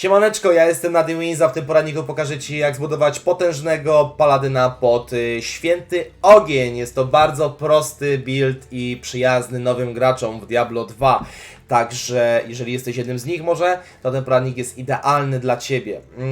Siemaneczko, ja jestem Nadia Winza, w tym poradniku pokażę Ci jak zbudować potężnego paladyna pod y, święty ogień. Jest to bardzo prosty build i przyjazny nowym graczom w Diablo 2. Także jeżeli jesteś jednym z nich może, to ten poradnik jest idealny dla Ciebie. Mm,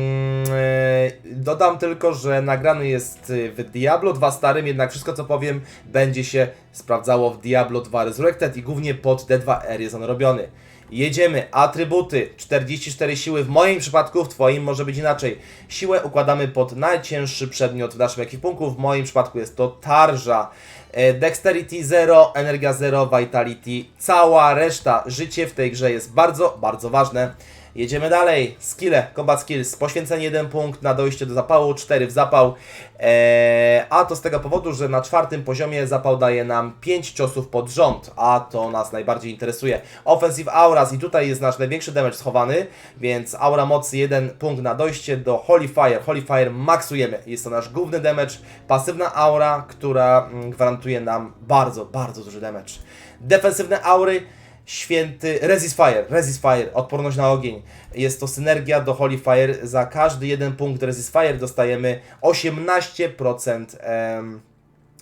y, dodam tylko, że nagrany jest y, w Diablo 2 starym, jednak wszystko co powiem będzie się sprawdzało w Diablo 2 Resurrected i głównie pod D2R jest on robiony. Jedziemy. Atrybuty. 44 siły. W moim przypadku, w Twoim może być inaczej. Siłę układamy pod najcięższy przedmiot w naszym ekwipunku. W moim przypadku jest to tarża. E, Dexterity 0, energia 0, vitality. Cała reszta. Życie w tej grze jest bardzo, bardzo ważne. Jedziemy dalej. Skille, combat skills. Poświęcenie 1 punkt na dojście do zapału, 4 w zapał. Eee, a to z tego powodu, że na czwartym poziomie zapał daje nam 5 ciosów pod rząd, a to nas najbardziej interesuje. Offensive Auras i tutaj jest nasz największy damage schowany, więc aura mocy 1 punkt na dojście do Holy Fire. Holy Fire maksujemy. Jest to nasz główny damage. Pasywna aura, która mm, gwarantuje nam bardzo, bardzo duży damage. Defensywne aury święty Resist Fire, Resist Fire, odporność na ogień. Jest to synergia do Holy Fire. Za każdy jeden punkt Resist Fire dostajemy 18% em,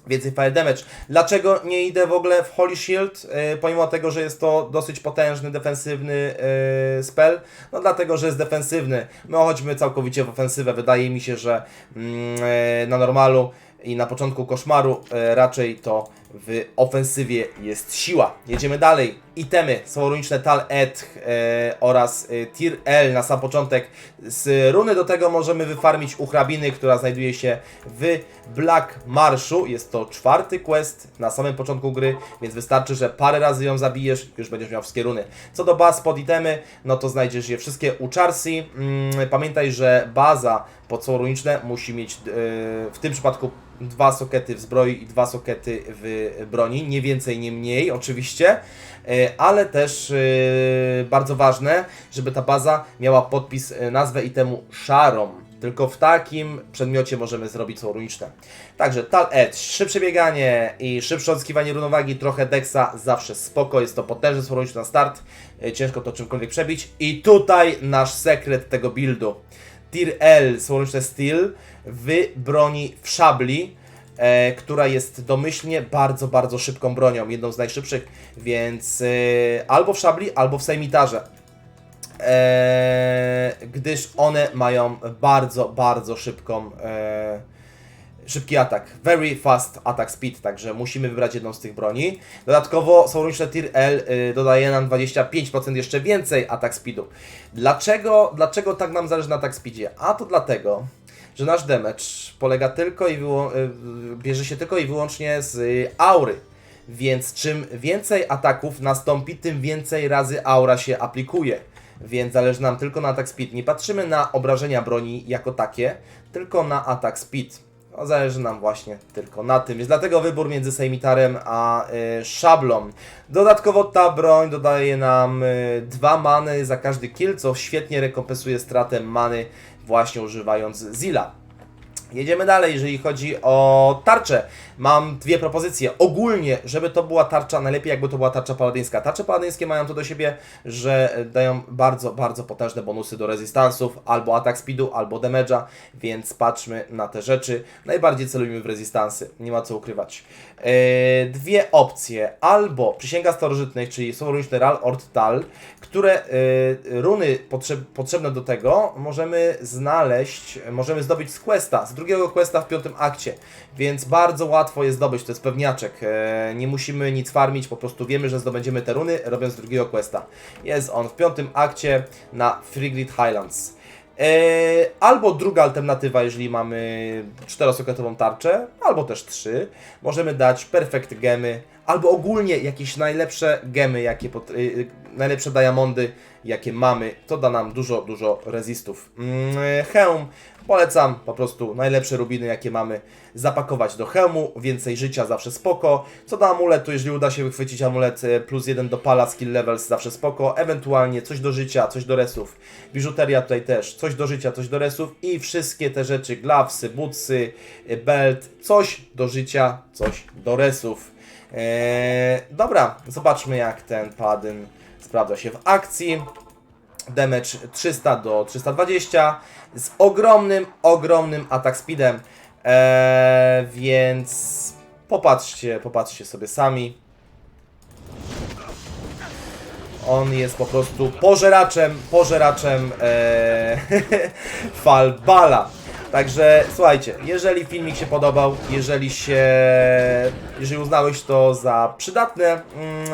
więcej fire damage. Dlaczego nie idę w ogóle w Holy Shield, e, pomimo tego, że jest to dosyć potężny, defensywny e, spell? No dlatego, że jest defensywny. My chodźmy całkowicie w ofensywę. Wydaje mi się, że mm, e, na normalu i na początku koszmaru e, raczej to w ofensywie jest siła. Jedziemy dalej. Itemy są Tal Eth e, oraz e, Tir L na sam początek. Z runy do tego możemy wyfarmić u hrabiny, która znajduje się w Black Marszu. Jest to czwarty quest na samym początku gry, więc wystarczy, że parę razy ją zabijesz, już będziesz miał wszystkie runy. Co do baz pod itemy, no to znajdziesz je wszystkie u Charsi. Mm, pamiętaj, że baza pod runiczne musi mieć e, w tym przypadku dwa sokety w zbroi i dwa sokety w broni, nie więcej, nie mniej oczywiście, E, ale też e, bardzo ważne, żeby ta baza miała podpis, e, nazwę itemu szarą. Tylko w takim przedmiocie możemy zrobić co runiczne. Także Tal Edge, szybsze bieganie i szybsze odzyskiwanie równowagi, trochę dexa, zawsze spoko, jest to potężny słowniczy na start, ciężko to czymkolwiek przebić. I tutaj nasz sekret tego buildu. Tier L, słoneczne Steel, w broni w szabli, e, która jest domyślnie bardzo, bardzo szybką bronią, jedną z najszybszych, więc e, albo w szabli, albo w sejmitarze. E, gdyż one mają bardzo, bardzo szybką e, szybki atak. Very fast attack speed, także musimy wybrać jedną z tych broni. Dodatkowo są runiczne Tier L y, dodaje nam 25% jeszcze więcej attack speedu. Dlaczego, dlaczego tak nam zależy na attack speedzie? A to dlatego, że nasz damage polega tylko i y, bierze się tylko i wyłącznie z aury. Więc czym więcej ataków nastąpi, tym więcej razy aura się aplikuje. Więc zależy nam tylko na attack speed. Nie patrzymy na obrażenia broni jako takie, tylko na attack speed. No, zależy nam właśnie tylko na tym. Jest dlatego wybór między sejmitarem a y, szablą. Dodatkowo ta broń dodaje nam y, dwa many za każdy kill, co świetnie rekompensuje stratę many właśnie używając Zilla. Jedziemy dalej, jeżeli chodzi o tarczę. Mam dwie propozycje. Ogólnie, żeby to była tarcza, najlepiej jakby to była tarcza paladyńska. Tarcze paladyńskie mają to do siebie, że dają bardzo, bardzo potężne bonusy do rezystansów, albo atak speedu, albo damage'a, więc patrzmy na te rzeczy. Najbardziej celujmy w rezystansy, nie ma co ukrywać. Eee, dwie opcje. Albo przysięga starożytnych, czyli są runiczne Ral Ort Tal, które e, runy potrzeb, potrzebne do tego możemy znaleźć, możemy zdobyć z questa, z drugiego questa w piątym akcie, więc bardzo łatwo je zdobyć, to jest pewniaczek, e, nie musimy nic farmić, po prostu wiemy, że zdobędziemy te runy robiąc drugiego questa. Jest on w piątym akcie na Frigrid Highlands. E, albo druga alternatywa, jeżeli mamy czterosoketową tarczę, albo też trzy, możemy dać perfect gemy, albo ogólnie jakieś najlepsze gemy, jakie pot- y, y, najlepsze diamondy, jakie mamy, to da nam dużo, dużo rezistów. Mm, y, hełm, polecam po prostu najlepsze rubiny, jakie mamy, zapakować do hełmu, więcej życia zawsze spoko. Co do amuletu, jeżeli uda się wychwycić amulet y, plus jeden do pala, skill levels zawsze spoko, ewentualnie coś do życia, coś do resów. Biżuteria tutaj też, coś do życia, coś do resów i wszystkie te rzeczy, glavesy, bootsy, y, belt, coś do życia, coś do resów. Eee, dobra, zobaczmy jak ten paladyn sprawdza się w akcji. damage 300 do 320 z ogromnym, ogromnym atak speedem. Eee, więc popatrzcie, popatrzcie sobie sami. On jest po prostu pożeraczem, pożeraczem e, falbala. Także słuchajcie, jeżeli filmik się podobał, jeżeli się, jeżeli uznałeś to za przydatne, mm,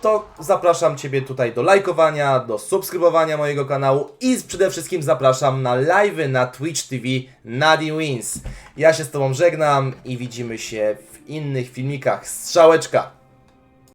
to zapraszam Ciebie tutaj do lajkowania, do subskrybowania mojego kanału i przede wszystkim zapraszam na live'y na Twitch TV Nadi Wins. Ja się z Tobą żegnam i widzimy się w innych filmikach. Strzałeczka!